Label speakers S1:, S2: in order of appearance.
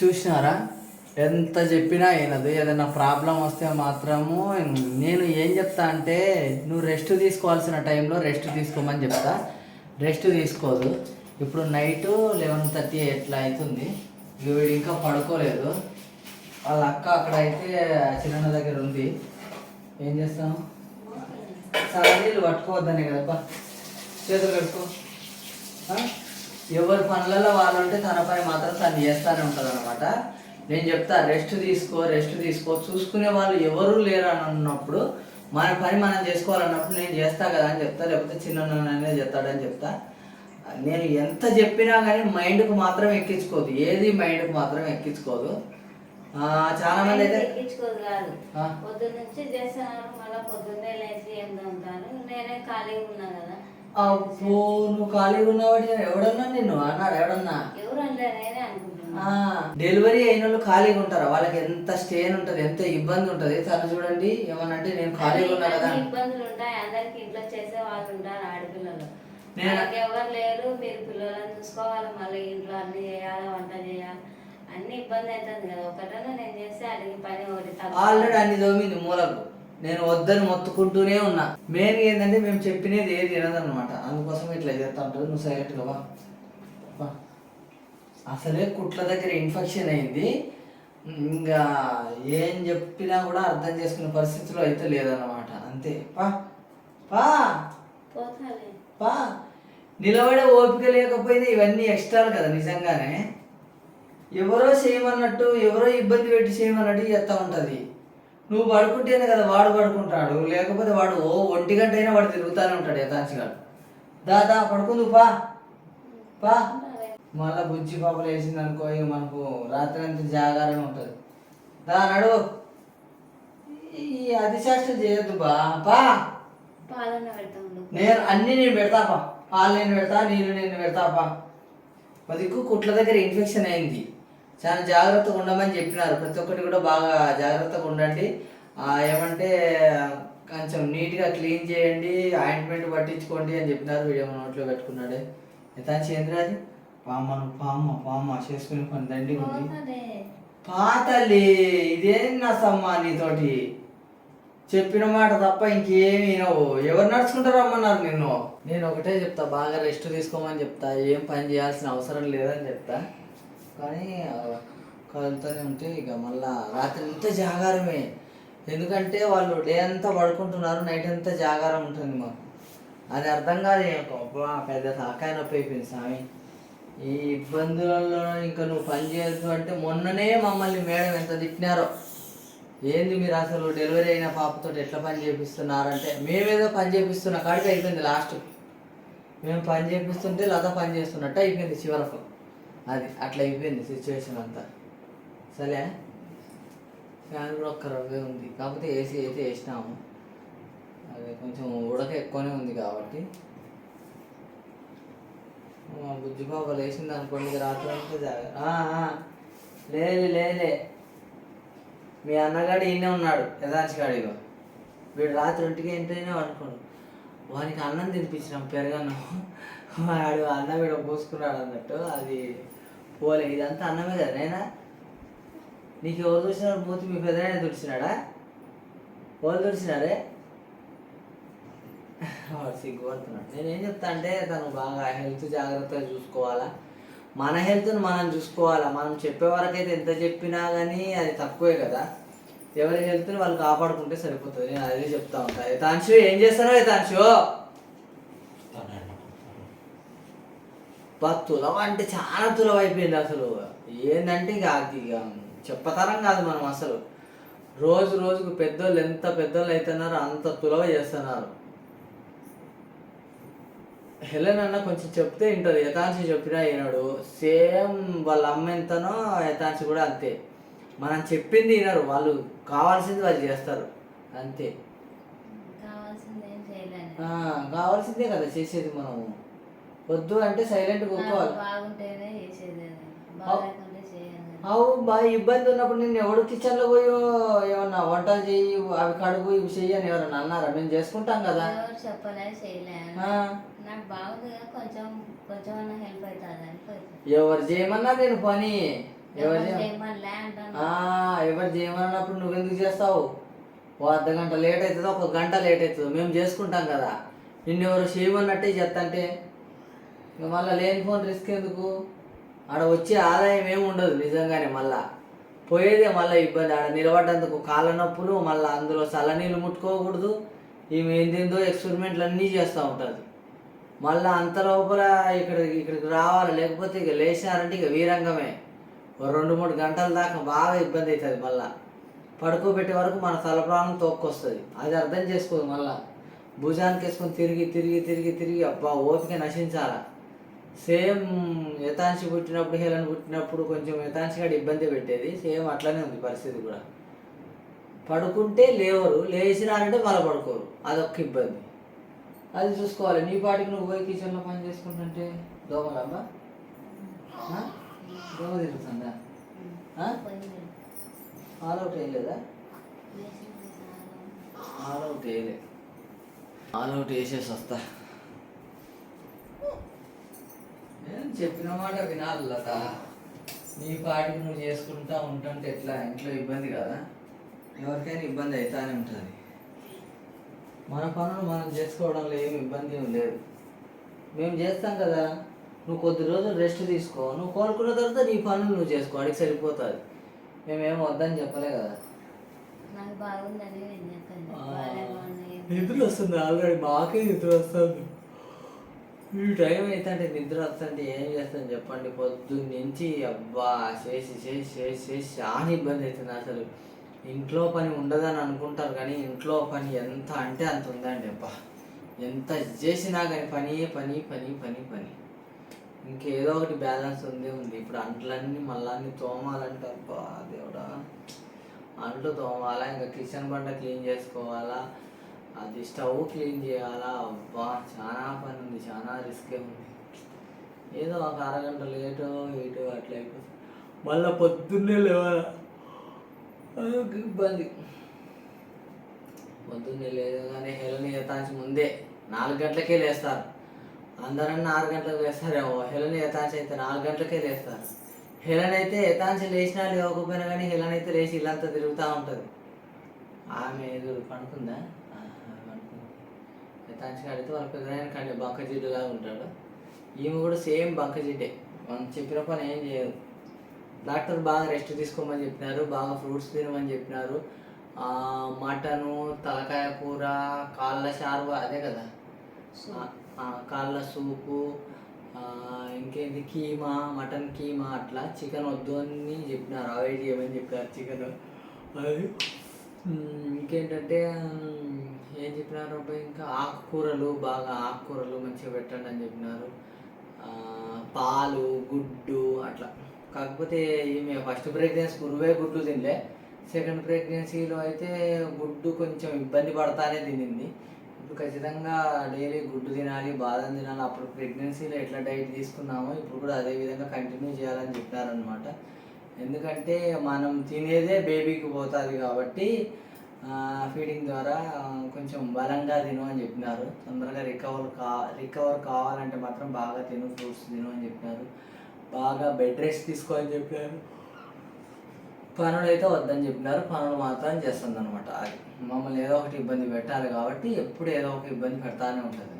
S1: చూసినారా? ఎంత చెప్పినా వినదు ఏదైనా ప్రాబ్లం వస్తే మాత్రము నేను ఏం చెప్తా అంటే నువ్వు రెస్ట్ తీసుకోవాల్సిన టైంలో రెస్ట్ తీసుకోమని చెప్తా. రెస్ట్ తీసుకోదు. ఇప్పుడు నైట్ లెవెన్ థర్టీ ఎట్లా అవుతుంది వీడు ఇంకా పడుకోలేదు. వాళ్ళ అక్క అక్కడ అయితే చిన్న దగ్గర ఉంది. ఏం చేస్తాం? సరే నీళ్ళు పట్టుకోవద్దనే కదబ్బా చేతులు కట్టుకో ఎవరి పనులలో వాళ్ళు ఉంటే తన పని మాత్రం తను చేస్తానే ఉంటుంది అనమాట నేను చెప్తా రెస్ట్ తీసుకో రెస్ట్ తీసుకో. చూసుకునే వాళ్ళు ఎవరు లేరు అని అన్నప్పుడు మన పని మనం చేసుకోవాలన్నప్పుడు నేను చేస్తా కదా అని చెప్తా లేకపోతే చిన్న చెప్తాడని చెప్తా. నేను ఎంత చెప్పినా కానీ మైండ్కు మాత్రం ఎక్కించుకోదు. ఏది మైండ్కు మాత్రం ఎక్కించుకోదు. చాలా మంది అయితే.
S2: పొద్దున్న మళ్ళీ లేచి ఏం నేనే ఖాళీగా ఉన్నా కదా.
S1: అబ్బో నువ్వు ఖాళీగా ఉన్నావాడి ఎవడన్నా నిన్ను? అన్నాడు ఎవడన్నా? డెలివరీ అయిన వాళ్ళు ఖాళీగా ఉంటారు? వాళ్ళకి ఎంత స్టేన్ ఉంటుంది ఎంత ఇబ్బంది ఉంటుంది? తను చూడండి ఏమనంటే నేను ఖాళీగా ఉన్నా కదా.
S2: ఇబ్బందులు ఉంటాయి. అందరికి ఇంట్లో చేసే వాళ్ళు ఉంటారు ఆడపిల్లలు.
S1: నేను-
S2: ఎవరు లేరు. మీరు పిల్లలను చూసుకోవాలి మళ్ళీ ఇంట్లో అన్ని చేయాలి వంట చేయాలి. అన్ని ఇబ్బంది అవుతుంది కదా. ఒకటన్నా నేను చేస్తే అడిగి పని ఒకటి.
S1: ఆల్రెడీ అన్ని దోమింది మూలకు. నేను వద్దని మొత్తుకుంటూనే ఉన్నా. మెయిన్ ఏంటంటే మేము చెప్పినది ఏది వినదన్నమాట. అందుకోసం ఇట్లా చేస్తా ఉంటుంది నువ్వు సైలెంట్గా వా. అసలే కుట్ల దగ్గర ఇన్ఫెక్షన్ అయింది. ఇంకా ఏం చెప్పినా కూడా అర్థం చేసుకునే పరిస్థితిలో అయితే లేదన్నమాట. అంతే. పా. పా. పా. నిలబడే ఓపిక లేకపోయినా ఇవన్నీ ఎక్స్ట్రాలు కదా నిజంగానే. ఎవరో చేయమన్నట్టు ఎవరో ఇబ్బంది పెట్టి చేయమన్నట్టు చేస్తూ ఉంటుంది. నువ్వు పడుకుంటేనే కదా వాడు పడుకుంటాడు. లేకపోతే వాడు ఓ ఒంటి గంట అయినా వాడు తిరుగుతూనే ఉంటాడు యథాంశగాడు దాదా పడుకుందు పా. పా. మళ్ళా బుజ్జి పాపలు వేసింది అనుకో ఇక మనకు రాత్రి అంతా జాగారమే ఉంటుంది. దా నడు ఈ అతిశాస్త్రం చేయొద్దు బా. పా. నేను అన్ని నేను పెడతాపా పాలు నేను పెడతా నీళ్ళు నేను పెడతాపా పదికు కుట్ల దగ్గర ఇన్ఫెక్షన్ అయింది. చాలా జాగ్రత్తగా ఉండమని చెప్పినారు. ప్రతి ఒక్కటి కూడా బాగా జాగ్రత్తగా ఉండండి. ఆ, ఏమంటే కొంచెం నీట్గా క్లీన్ చేయండి ఆయింట్మెంట్ పట్టించుకోండి అని చెప్పినారు. వీడియో నోట్లో పెట్టుకున్నాడే. ఎతాచి ఏంద్రాది పామ్మను పామ్మ పామ్మ చేసుకునే పని ఉంది.
S2: పోతాలే
S1: పాతల్లి ఇదేం నా సమ్మా నీతోటి? చెప్పిన మాట తప్ప ఇంకేమి వినవు ఎవరు నడుచుకుంటారు రమ్మన్నారు నిన్ను? నేను ఒకటే చెప్తా బాగా రెస్ట్ తీసుకోమని చెప్తా. ఏం పని చేయాల్సిన అవసరం లేదని చెప్తా. కానీ ఆ, కదులుతూనే ఉంటే ఇక మళ్ళా రాత్రి అంతా జాగారమే. ఎందుకంటే వాళ్ళు డే అంతా పడుకుంటున్నారు నైట్ అంతా జాగారం ఉంటుంది మాకు. అది అర్థం కాదు అబ్బా పెద్ద తాకాయ నొప్పి అయిపోయింది స్వామి. ఈ ఇబ్బందులలో ఇంకా నువ్వు పని చేయొద్దు అంటే మొన్ననే మమ్మల్ని మేడం ఎంత తిట్టినారో. ఏంది మీరు అసలు డెలివరీ అయిన పాపతో ఎట్లా పని చేపిస్తున్నారంటే మేమేదో పని చేపిస్తున్న కాడికి అయిపోయింది లాస్ట్. మేము పని చేపిస్తుంటే లత పని చేస్తున్నట్టు అయిపోయింది చివరకు. అది అట్లా అయిపోయింది సిచ్యువేషన్ అంతా. సరే? ఫ్యాన్ కూడా ఒక్క రవ్వే ఉంది. కాకపోతే ఏసీ అయితే వేసినాము. అది కొంచెం ఉడక ఎక్కువనే ఉంది కాబట్టి. మా బుజ్జి బాబు లేచింది అనుకోండి రాత్రి అంతా జాగ లేలే లేలే మీ అన్నగాడు ఈయనే ఉన్నాడు యథాంశగాడిగా వీడు రాత్రి ఒంటికి ఏంటైనా అనుకోండి వానికి అన్నం తినిపించినాం పెరగను వాడు అన్న వీడు పోసుకున్నాడు అన్నట్టు అది పోలే ఇదంతా అన్నమే కదా నేనా? నీకు ఎవరు చూసినాడు మూతి మీ పెద్దనే తుడిచినాడా వాళ్ళు తుడిచినారే వాడు సిగ్గుపడుతున్నాడు. నేను ఏం చెప్తా అంటే తను బాగా హెల్త్ జాగ్రత్తగా చూసుకోవాలా. మన హెల్త్ని మనం చూసుకోవాలా. మనం చెప్పే వరకైతే ఎంత చెప్పినా కానీ అది తక్కువే కదా. ఎవరి హెల్త్ని వాళ్ళు కాపాడుకుంటే సరిపోతుంది. నేను అదే చెప్తా ఉంటా. తాన్షు ఏం చేస్తారో తాన్షు బా తులవ అంటే చాలా తులవ అయిపోయింది అసలు. ఏంటంటే ఇక ఇక చెప్పతరం కాదు మనం అసలు. రోజు రోజుకు పెద్దోళ్ళు ఎంత పెద్దోళ్ళు అవుతున్నారో అంత తులవ చేస్తున్నారు. హెలెన్ అన్న కొంచెం చెప్తే వింటది. యథాంశి చెప్పినా వినడు. సేమ్ వాళ్ళ అమ్మ ఎంతనో యథాంశి కూడా అంతే. మనం చెప్పింది వినరు. వాళ్ళు కావాల్సింది వాళ్ళు చేస్తారు. అంతే.
S2: కావాల్సిందే
S1: కదా చేసేది మనము. వద్దు అంటే సైలెంట్
S2: బాగుంటేనే చేసేది చేయను.
S1: అవు బాగా ఇబ్బంది ఉన్నప్పుడు నేను ఎవడు కిచెన్లో పోయి ఏమన్నా వంటలు చెయ్యి అవి కడుగు ఇవి చెయ్యి అని ఎవరన్నా అన్నారా? మేము చేసుకుంటాం కదా.
S2: ఎవరు చెప్పలే చేయలేను
S1: ఆ,
S2: నాకు బాగుంది కదా కొంచెం కొంచెం అన్న హెల్ప్ అవుతుంది అని పోయింది.
S1: ఎవరు చేయమన్నా నేను పని. ఎవరు
S2: ఎవరు
S1: చేయ- చేయమన్నప్పుడు నువ్వెందుకు చేస్తావు? ఓ అర్ధ గంట లేట్ అవుతుందో ఒక గంట లేట్ అవుతుందో మేము చేసుకుంటాం కదా. నిన్ను ఎవరు చేయమన్నట్టే చెత్తంటే ఇక మళ్ళీ లేని ఫోన్ రిస్క్ ఎందుకు? ఆడ వచ్చే ఆదాయం ఏమి ఉండదు నిజంగానే మళ్ళా. పోయేదే మళ్ళీ ఇబ్బంది. ఆడ నిలబడ్డందుకు కాళ్ళ నొప్పులు మళ్ళీ అందులో చల్లనీళ్ళు ముట్టుకోకూడదు. ఈమె ఏందేందో ఎక్స్పెరిమెంట్లు అన్నీ చేస్తూ ఉంటుంది. మళ్ళీ అంత లోపల ఇక్కడ ఇక్కడికి రావాలి. లేకపోతే ఇక లేచినారంటే ఇక వీరంగమే. రెండు మూడు గంటల దాకా బాగా ఇబ్బంది అవుతుంది మళ్ళా. పడుకోబెట్టే వరకు మన తలప్రాణం తోక్కొస్తుంది. అది అర్థం చేసుకోదు మళ్ళా. భుజానికి వేసుకొని తిరిగి తిరిగి తిరిగి తిరిగి అబ్బా ఓపిక నశించాలా? సేమ్ యథాంశి పుట్టినప్పుడు హేళన పుట్టినప్పుడు కొంచెం యథాంశి ఇబ్బంది పెట్టేది. సేమ్ అట్లనే ఉంది పరిస్థితి కూడా. పడుకుంటే లేవరు. లేచినారంటే మళ్ళీ పడుకోరు. అదొక ఇబ్బంది. అది చూసుకోవాలి. నీ పాటికి నువ్వు పోయి కిచెన్లో పని చేసుకుంటుంటే దోమలమ్మా దోమ తిరుగుతుందా? ఆల్ అవుట్ వేయలేదా ఆల్ అవుట్ వేయలే ఆల్ అవుట్ వేసేసి వస్తా నేను చెప్పిన మాట వినాలి లత. నీ పాటికి నువ్వు చేసుకుంటా ఉంటుంటే ఎట్లా? ఇంట్లో ఇబ్బంది కదా? ఎవరికైనా ఇబ్బంది అవుతానే ఉంటుంది. మన పనులు మనం చేసుకోవడంలో ఏమి ఇబ్బంది లేదు. మేము చేస్తాం కదా. నువ్వు కొద్ది రోజులు రెస్ట్ తీసుకో. నువ్వు కోలుకున్న తర్వాత నీ పనులు నువ్వు చేసుకో. అడిగి సరిపోతుంది. మేమేం వద్దని చెప్పలే కదా. నిద్ర వస్తుంది ఆల్రెడీ. మాకే నిద్ర వస్తుంది. ఈ టైం అయితే నిద్ర వస్తుంటే ఏం చేస్తాను చెప్పండి? పొద్దున్న నుంచి అబ్బా చేసి చేసి చేసి చేసి చాలా ఇబ్బంది అవుతుంది అసలు. ఇంట్లో పని ఉండదని అనుకుంటారు కానీ ఇంట్లో పని ఎంత అంటే అంత ఉందండి అబ్బా. ఎంత చేసినా కానీ పని పని పని పని పని. ఇంకేదో ఒకటి బ్యాలెన్స్ ఉంది ఉంది. ఇప్పుడు అంట్లన్నీ మళ్ళీ అన్ని తోమాలంటే అబ్బా దేవుడా. అంట్లు తోమాలా ఇంకా కిచెన్ బండ క్లీన్ చేసుకోవాలా? అది స్టవ్ క్లీన్ చేయాలా? అబ్బా చాలా పని ఉంది చాలా రిస్కే ఉంది. ఏదో ఒక అరగంట లేటు ఇటు అట్లా అయిపోతుంది. మళ్ళీ పొద్దున్నే లేవాలా? అదొక ఇబ్బంది. పొద్దున్నే లేదు కానీ హెలన్ యథాంశి ముందే నాలుగు గంటలకే లేస్తారు. అందరన్నా ఆరు గంటలకు లేస్తారేమో. హెలని యథాంశి అయితే నాలుగు గంటలకే లేస్తారు. హెలన్ అయితే ఎతాంచి లేచినా లేవకపోయినా కానీ హెలన్ అయితే లేచి ఇల్లంతా తిరుగుతూ ఉంటుంది. ఆమె ఎదురు పడుతుందా యథాంశి కడితే వాళ్ళ పెద్దనాయన కంటే బంక జిడ్డులాగా ఉంటాడు. ఈమె కూడా సేమ్ బంక జిడ్డే మనం చెప్పిన పని ఏం చేయదు. డాక్టర్ బాగా రెస్ట్ తీసుకోమని చెప్పినారు బాగా ఫ్రూట్స్ తినమని చెప్పినారు. మటను తలకాయ కూర కాళ్ళ షార్వ అదే కదా. కాళ్ళ సూపు ఇంకేంటి కీమా మటన్ కీమా అట్లా చికెన్ వద్దు అని చెప్పినారు. అవాయిడ్ చేయమని చెప్పారు చికెన్. అది ఇంకేంటంటే ఏం చెప్పినారు? ఇంకా ఆకుకూరలు బాగా ఆకుకూరలు మంచిగా పెట్టండి అని చెప్పినారు. పాలు గుడ్డు అట్లా. కాకపోతే ఈమె ఫస్ట్ ప్రెగ్నెన్సీ గురువే గుడ్డు తినలే. సెకండ్ ప్రెగ్నెన్సీలో అయితే గుడ్డు కొంచెం ఇబ్బంది పడతానే తినింది. ఇప్పుడు ఖచ్చితంగా డైలీ గుడ్డు తినాలి బాదం తినాలి. అప్పుడు ప్రెగ్నెన్సీలో ఎట్లా డైట్ తీసుకున్నామో ఇప్పుడు కూడా అదే విధంగా కంటిన్యూ చేయాలని చెప్పారనమాట ఎందుకంటే మనం తినేదే బేబీకి పోతుంది కాబట్టి ఫీడింగ్ ద్వారా కొంచెం బలంగా తిను అని చెప్పినారు. తొందరగా రికవర్ కా రికవర్ కావాలంటే మాత్రం బాగా తిను ఫ్రూట్స్ తిను అని చెప్పినారు. బాగా బెడ్ రెస్ట్ తీసుకో అని చెప్పారు. పనులు అయితే వద్దని చెప్పినారు. పనులు మాత్రం చేస్తుంది అనమాట అది మమ్మల్ని ఏదో ఒకటి ఇబ్బంది పెట్టాలి కాబట్టి ఎప్పుడు ఏదో ఒక ఇబ్బంది పెడతానే ఉంటుంది.